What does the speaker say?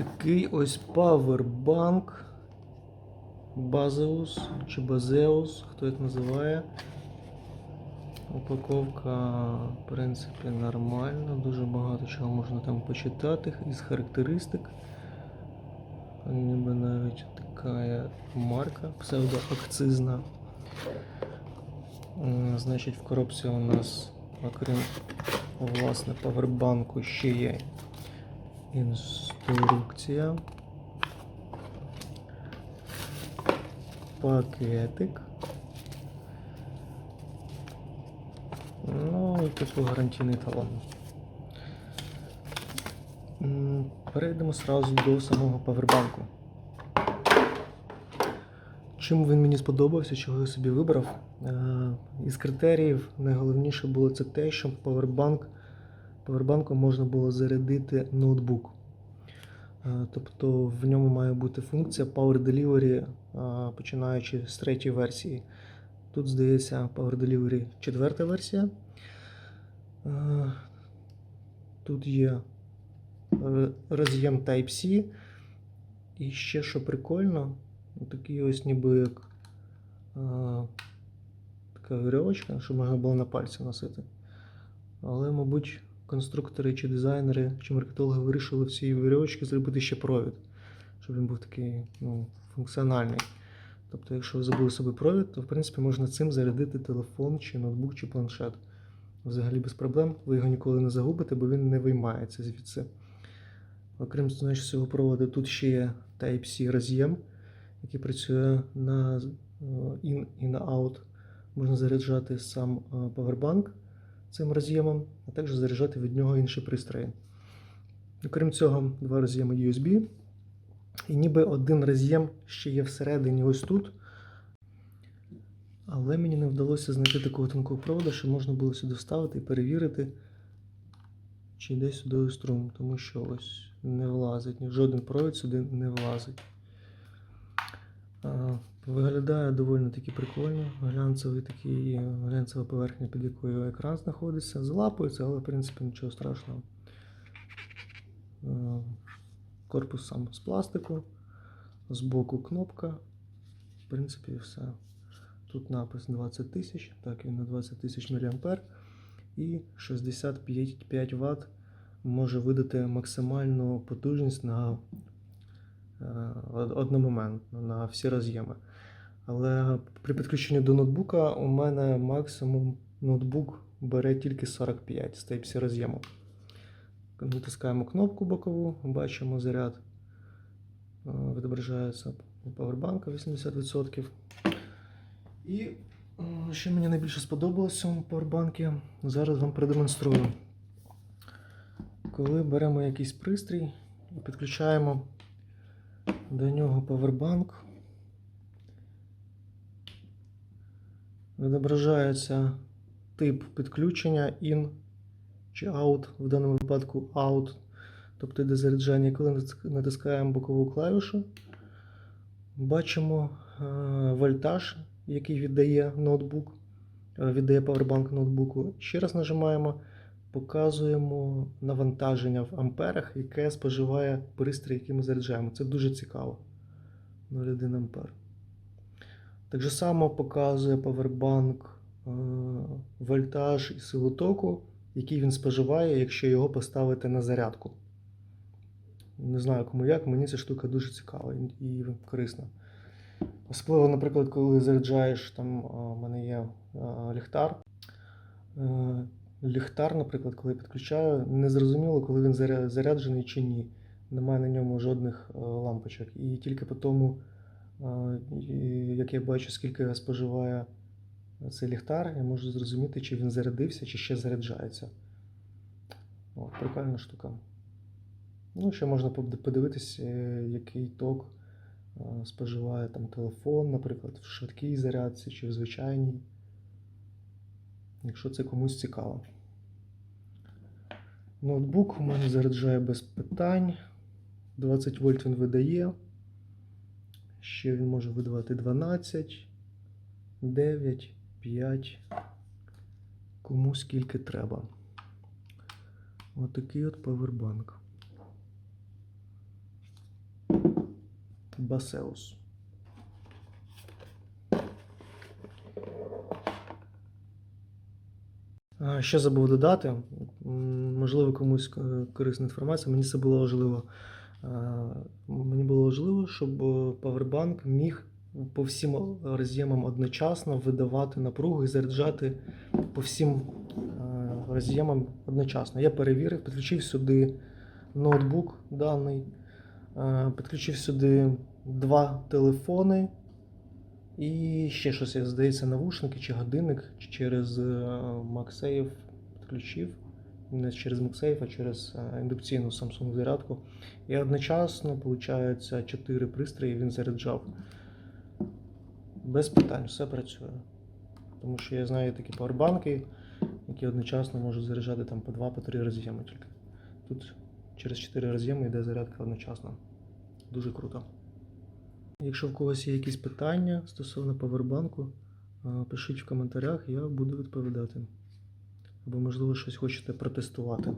Такий ось павербанк. Базеус чи Базеус, хто як називає. Упаковка, в принципі, нормальна, дуже багато чого можна там почитати із характеристик. Ніби навіть така марка псевдоакцизна. М, Значить, в коробці у нас, окрім власне павербанку, ще є інструкція. Пакетик. Ну і типу гарантійний талон. Перейдемо сразу до самого павербанку. Чим він мені сподобався, чого я собі вибрав? Е, Із критеріїв найголовніше було це те, що павербанк, павербанком можна було зарядити ноутбук. Е, Тобто в ньому має бути функція Power Delivery, е, починаючи з третьої версії. Тут, здається, Power Delivery четверта версія. Е, Тут є роз'єм Type-C. І ще що прикольно, такий ось ніби як така вірьовочка, щоб можна було на пальці носити. Але, мабуть, конструктори чи дизайнери, чи маркетологи вирішили в цій вірьовочці зробити ще провід, щоб він був такий ну, функціональний. Тобто, якщо ви забули собі провід, то в принципі можна цим зарядити телефон, чи ноутбук, чи планшет. Взагалі без проблем. Ви його ніколи не загубите, бо він не виймається звідси. Окрім цього проводу, тут ще є Type-C роз'єм, який працює на in і на out. Можна заряджати сам е, павербанк цим роз'ємом, а також заряджати від нього інші пристрої. Окрім цього, два роз'єми USB. І ніби один роз'єм ще є всередині ось тут. Але мені не вдалося знайти такого тонкого проводу, що можна було сюди вставити і перевірити, чи йде сюди струм, тому що ось не влазить, жоден провід сюди не влазить. Виглядає доволі таки прикольно. Глянцевий такий, глянцева поверхня, під якою екран знаходиться. Залапується, але в принципі нічого страшного. Корпус сам з пластику, збоку кнопка. В принципі, все. Тут напис 20 тисяч, так він на 20 тисяч мА і 65 Вт може видати максимальну потужність на е, одномоментно на всі роз'єми. Але при підключенні до ноутбука у мене максимум ноутбук бере тільки 45 з Type-C роз'єму. Натискаємо кнопку бокову, бачимо заряд. Е, Відображається у павербанка 80%. І е, що мені найбільше сподобалося в цьому павербанкі, зараз вам продемонструю. Коли беремо якийсь пристрій і підключаємо до нього павербанк, відображається тип підключення in чи out, в даному випадку out, тобто йде заряджання. Коли натискаємо бокову клавішу, бачимо е, вольтаж, який віддає ноутбук, е, віддає павербанк ноутбуку. Ще раз нажимаємо, показуємо навантаження в амперах, яке споживає пристрій, який ми заряджаємо. Це дуже цікаво. 0,1 ампер. Так же само показує павербанк е, вольтаж і силу току, який він споживає, якщо його поставити на зарядку. Не знаю кому як, мені ця штука дуже цікава і корисна. Особливо, наприклад, коли заряджаєш, там у мене є ліхтар. Е, Ліхтар, наприклад, коли я підключаю, не зрозуміло, коли він заряджений чи ні. Немає на ньому жодних е, лампочок. І тільки по тому, е, як я бачу, скільки споживає цей ліхтар, я можу зрозуміти, чи він зарядився, чи ще заряджається. О, прикольна штука. Ну, ще можна под- подивитись, е, який ток е, споживає там телефон, наприклад, в швидкій зарядці чи в звичайній. Якщо це комусь цікаво. Ноутбук у мене заряджає без питань. 20 вольт він видає. Ще він може видавати 12, 9, 5. Кому скільки треба. Отакий от павербанк. Baseus. А, Ще забув додати, можливо, комусь е, корисна інформація. Мені це було важливо. А, Мені було важливо, щоб е, павербанк міг по всім роз'ємам одночасно видавати напругу і заряджати по всім е, роз'ємам одночасно. Я перевірив, підключив сюди ноутбук даний, е, підключив сюди два телефони і ще щось, здається, навушники чи годинник через е, MagSafe підключив. Не через MagSafe, а через е, індукційну Samsung зарядку. І одночасно, виходить, 4 пристрої він заряджав. Без питань, все працює. Тому що я знаю такі павербанки, які одночасно можуть заряджати там по 2-3 роз'єми тільки. Тут через 4 роз'єми йде зарядка одночасно. Дуже круто. Якщо в когось є якісь питання стосовно павербанку, е, пишіть в коментарях, я буду відповідати. Або, можливо, щось хочете протестувати.